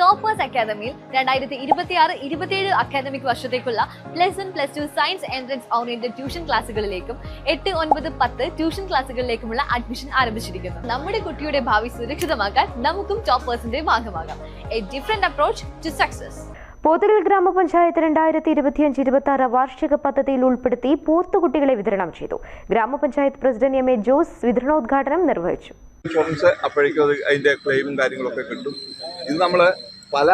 Toppers അക്കാദമിയിൽ രണ്ടായിരത്തി ഇരുപത്തിയാറ് ഇരുപത്തിയേഴ് അക്കാദമിക് വർഷത്തേക്കുള്ള plus one plus two science entrance oriented tuition ക്ലാസ്സുകളിലേക്കും എട്ട് ഒൻപത് പത്ത് ട്യൂഷൻ ക്ലാസ്സുകളിലേക്കുമുള്ള അഡ്മിഷൻ ആരംഭിച്ചിരിക്കുന്നു. നമ്മുടെ കുട്ടിയുടെ ഭാവി സുരക്ഷിതമാക്കാൻ നമുക്കും ടോപ്പേഴ്സിന്റെ ഭാഗമാകാം. A different approach to success Pothukal ഗ്രാമപഞ്ചായത്ത് രണ്ടായിരത്തി ഇരുപത്തിയഞ്ച് ഇരുപത്തി ആറ് വാർഷിക പദ്ധതിയിൽ ഉൾപ്പെടുത്തി പോത്തുകുട്ടികളെ വിതരണം ചെയ്തു. ഗ്രാമപഞ്ചായത്ത് പ്രസിഡന്റ് എം എ ജോസ് വിതരണോദ്ഘാടനം നിർവഹിച്ചു. ഇൻഷുറൻസ് അപ്പോഴേക്കും അത് അതിന്റെ ക്ലെയിമും കാര്യങ്ങളൊക്കെ കിട്ടും. ഇത് നമ്മൾ പല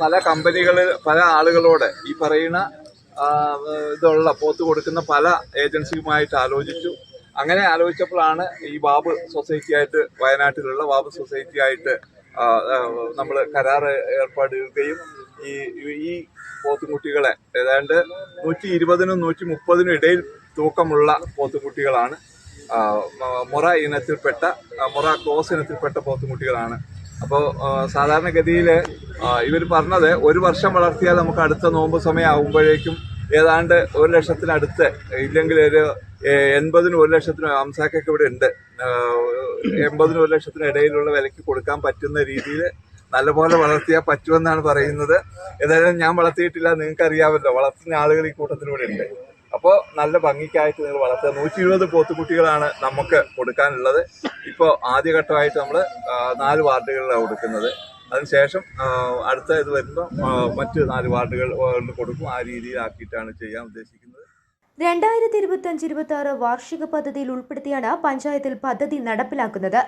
പല കമ്പനികൾ പല ആളുകളോട് ഈ പറയുന്ന ഇതുള്ള പോത്ത് കൊടുക്കുന്ന പല ഏജൻസിയുമായിട്ട് ആലോചിച്ചു. അങ്ങനെ ആലോചിച്ചപ്പോഴാണ് ഈ ബാബ് സൊസൈറ്റി ആയിട്ട് വയനാട്ടിലുള്ള ബാബ് സൊസൈറ്റി ആയിട്ട് നമ്മൾ കരാർ ഏർപ്പെടുകയും ഈ ഈ പോത്തുകുട്ടികളെ ഏതാണ്ട് നൂറ്റി ഇരുപതിനും നൂറ്റി മുപ്പതിനും ഇടയിൽ തൂക്കമുള്ള പോത്തുകുട്ടികളാണ് മുറ ഇനത്തിൽപ്പെട്ട മുറ ക്ലോസ് ഇനത്തിൽപ്പെട്ട പോത്തുകുട്ടികളാണ്. അപ്പോൾ സാധാരണഗതിയിൽ ഇവർ പറഞ്ഞത് ഒരു വർഷം വളർത്തിയാൽ നമുക്ക് അടുത്ത നോമ്പ് സമയമാകുമ്പോഴേക്കും ഏതാണ്ട് ഒരു ലക്ഷത്തിനടുത്ത് ഇല്ലെങ്കിൽ ഒരു എൺപതിന് ഒരു ലക്ഷത്തിന് അംസാക്കൊക്കെ ഇവിടെ ഉണ്ട്. എൺപതിനും ഒരു ലക്ഷത്തിനും ഇടയിലുള്ള വിലയ്ക്ക് കൊടുക്കാൻ പറ്റുന്ന രീതിയിൽ നല്ലപോലെ വളർത്തിയാൽ പറ്റുമെന്നാണ് പറയുന്നത്. ഏതായാലും ഞാൻ വളർത്തിയിട്ടില്ല നിങ്ങൾക്ക് അറിയാമല്ലോ വളർത്തുന്ന ആളുകൾ ഈ കൂട്ടത്തിലൂടെ ഉണ്ട്. അപ്പോൾ നല്ല ഭംഗിക്കായിട്ട് നിങ്ങൾ വളർത്തുക. നൂറ്റി ഇരുപത് പോത്തുകുട്ടികളാണ് നമുക്ക് കൊടുക്കാനുള്ളത്. ഇപ്പോൾ ആദ്യഘട്ടമായിട്ട് നമ്മൾ നാല് വാർഡുകളിലാണ് കൊടുക്കുന്നത്. അതിനുശേഷം അടുത്ത ഇത് വരുമ്പോൾ മറ്റ് നാല് വാർഡുകൾ കൊടുക്കും. ആ രീതിയിലാക്കിയിട്ടാണ് ചെയ്യാൻ ഉദ്ദേശിക്കുന്നത്. രണ്ടായിരത്തി ഇരുപത്തി അഞ്ച് ഇരുപത്തി ആറ് വാർഷിക പദ്ധതിയിൽ ഉൾപ്പെടുത്തിയാണ് പഞ്ചായത്തിൽ പദ്ധതി നടപ്പിലാക്കുന്നത്.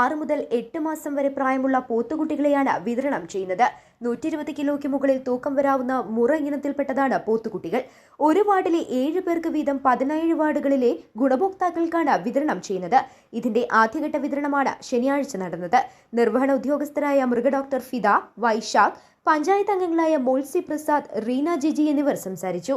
ആറ് മുതൽ എട്ട് മാസം വരെ പ്രായമുള്ള പോത്തുകുട്ടികളെയാണ് വിതരണം ചെയ്യുന്നത്. നൂറ്റി ഇരുപത് കിലോയ്ക്ക് മുകളിൽ തൂക്കം വരാവുന്ന മുറ ഇനത്തിൽപ്പെട്ടതാണ് പോത്തുകുട്ടികൾ. ഒരു വാർഡിലെ ഏഴ് പേർക്ക് വീതം പതിനേഴ് വാർഡുകളിലെ ഗുണഭോക്താക്കൾക്കാണ് വിതരണം ചെയ്യുന്നത്. ഇതിന്റെ ആദ്യഘട്ട വിതരണമാണ് ശനിയാഴ്ച നടന്നത്. നിർവഹണ ഉദ്യോഗസ്ഥരായ മൃഗഡോക്ടർ ഫിദ വൈശാഖ് പഞ്ചായത്ത് അംഗങ്ങളായ മോൾസി പ്രസാദ് റീന ജിജി എന്നിവർ സംസാരിച്ചു.